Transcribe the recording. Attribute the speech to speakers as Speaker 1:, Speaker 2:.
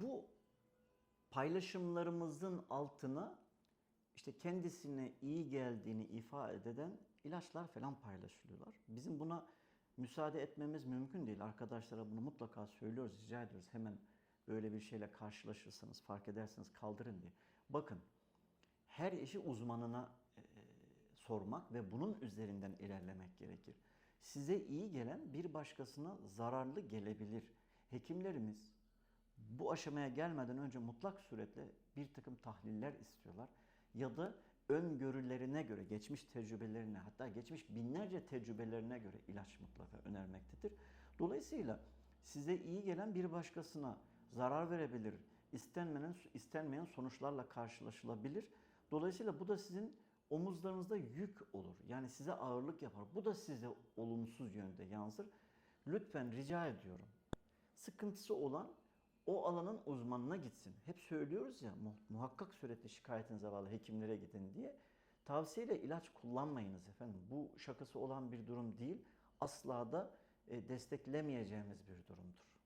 Speaker 1: Bu paylaşımlarımızın altına işte kendisine iyi geldiğini ifade eden ilaçlar falan paylaşılıyorlar. Bizim buna müsaade etmemiz mümkün değil. Arkadaşlara bunu mutlaka söylüyoruz, rica ediyoruz. Hemen böyle bir şeyle karşılaşırsanız, fark ederseniz kaldırın diye. Bakın, her işi uzmanına e, sormak ve bunun üzerinden ilerlemek gerekir. Size iyi gelen bir başkasına zararlı gelebilir. Hekimlerimiz bu aşamaya gelmeden önce mutlak suretle bir takım tahliller istiyorlar. Ya da öngörülerine göre, geçmiş tecrübelerine hatta geçmiş binlerce tecrübelerine göre ilaç mutlaka önermektedir. Dolayısıyla size iyi gelen bir başkasına zarar verebilir, istenmeyen, istenmeyen sonuçlarla karşılaşılabilir. Dolayısıyla bu da sizin omuzlarınızda yük olur. Yani size ağırlık yapar. Bu da size olumsuz yönde yansır. Lütfen rica ediyorum. Sıkıntısı olan o alanın uzmanına gitsin. Hep söylüyoruz ya mu- muhakkak suretle şikayetinize bağlı hekimlere gidin diye. Tavsiyeyle ilaç kullanmayınız efendim. Bu şakası olan bir durum değil. Asla da e, desteklemeyeceğimiz bir durumdur.